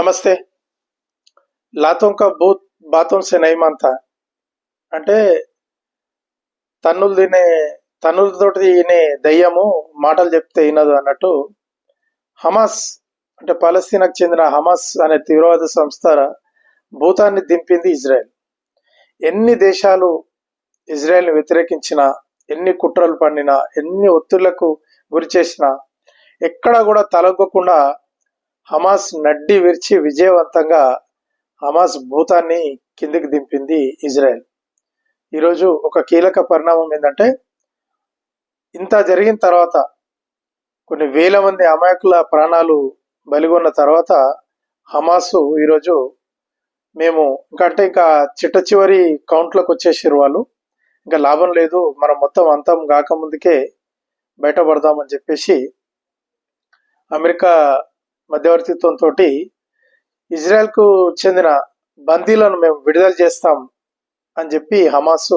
నమస్తే. లాతోంక బూత్ బాతం సే నయమంత అంటే తన్నులు తినే తన్నులతోటి తినే దయ్యము మాటలు చెప్తే వినదు అన్నట్టు హమాస్ అంటే పాలస్తీనాకు చెందిన హమాస్ అనే తీవ్రవాద సంస్థ భూతాన్ని దింపింది ఇజ్రాయెల్. ఎన్ని దేశాలు ఇజ్రాయెల్ని వ్యతిరేకించినా ఎన్ని కుట్రలు పండినా ఎన్ని ఒత్తిళ్ళకు గురి చేసినా ఎక్కడ కూడా తలగ్గకుండా హమాస్ నడ్డి విరిచి విజయవంతంగా హమాస్ భూతాన్ని కిందికి దింపింది ఇజ్రాయెల్. ఈరోజు ఒక కీలక పరిణామం ఏంటంటే ఇంత జరిగిన తర్వాత కొన్ని వేల మంది అమాయకుల ప్రాణాలు బలిగొన్న తర్వాత హమాసు ఈరోజు మేము ఇంకా అంటే ఇంకా చిట్ట చివరి కౌంట్లకు వచ్చేసారు వాళ్ళు. ఇంకా లాభం లేదు మనం మొత్తం అంతం కాకముందుకే బయటపడదామని చెప్పేసి అమెరికా మధ్యవర్తిత్వంతో ఇజ్రాయెల్కు చెందిన బందీలను మేము విడుదల చేస్తాం అని చెప్పి హమాస్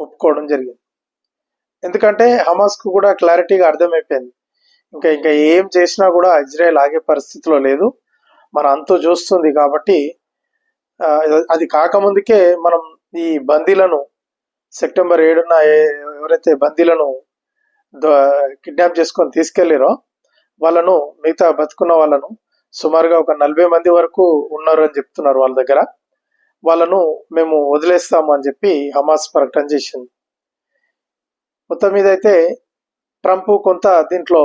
ఒప్పుకోవడం జరిగింది. ఎందుకంటే హమాస్కు కూడా క్లారిటీగా అర్థమైపోయింది. ఇంకా ఇంకా ఏం చేసినా కూడా ఇజ్రాయెల్ ఆగే పరిస్థితిలో లేదు. మన అంతు చూస్తుంది కాబట్టి అది కాకముందుకే మనం ఈ బందీలను సెప్టెంబర్ ఏడున ఏ- ఎవరైతే బందీలను కిడ్నాప్ చేసుకొని తీసుకెళ్ళారో వాళ్ళను మిగతా బతుకున్న వాళ్ళను సుమారుగా ఒక నలభై మంది వరకు ఉన్నారు అని చెప్తున్నారు వాళ్ళ దగ్గర. వాళ్ళను మేము వదిలేస్తాము అని చెప్పి హమాస్ ప్రకటన చేసింది. మొత్తం మీద అయితే ట్రంప్ కొంత దీంట్లో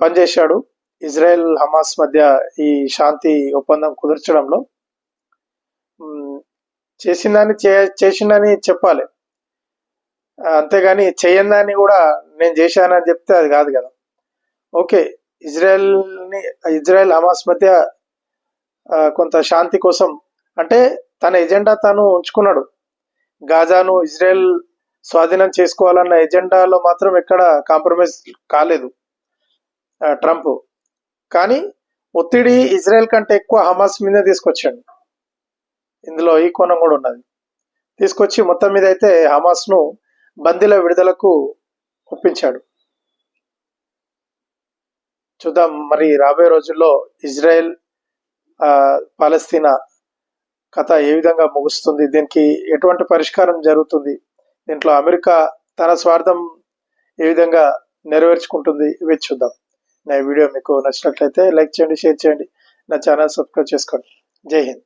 పనిచేశాడు. ఇజ్రాయెల్ హమాస్ మధ్య ఈ శాంతి ఒప్పందం కుదర్చడంలో. చేసిందని చే చేసిందని చెప్పాలి. అంతేగాని చేయందని కూడా నేను చేశానని చెప్తే అది కాదు కదా. ఓకే ఇజ్రాయెల్ని ఇజ్రాయెల్ హమాస్ మధ్య కొంత శాంతి కోసం అంటే తన ఎజెండా తాను ఉంచుకున్నాడు. గాజాను ఇజ్రాయెల్ స్వాధీనం చేసుకోవాలన్న ఎజెండాలో మాత్రం ఎక్కడ కాంప్రమైజ్ కాలేదు ట్రంప్. కానీ ఒత్తిడి ఇజ్రాయెల్ కంటే ఎక్కువ హమాస్ మీద తీసుకొచ్చాడు. ఇందులో ఈ కోణం కూడా ఉన్నది. తీసుకొచ్చి మొత్తం మీద అయితే హమాస్ను బందీల విడుదలకు ఒప్పించాడు. చూద్దాం. మరి రాబోయే రోజుల్లో ఇజ్రాయెల్ పాలస్తీనా కథ ఏ విధంగా ముగుస్తుంది? దీనికి ఎటువంటి పరిష్కారం జరుగుతుంది? దీంట్లో అమెరికా తన స్వార్థం ఏ విధంగా నెరవేర్చుకుంటుంది? ఇవి చూద్దాం. నా ఈ వీడియో మీకు నచ్చినట్లయితే లైక్ చేయండి షేర్ చేయండి. నా ఛానల్ సబ్స్క్రైబ్ చేసుకోండి. జై హింద్.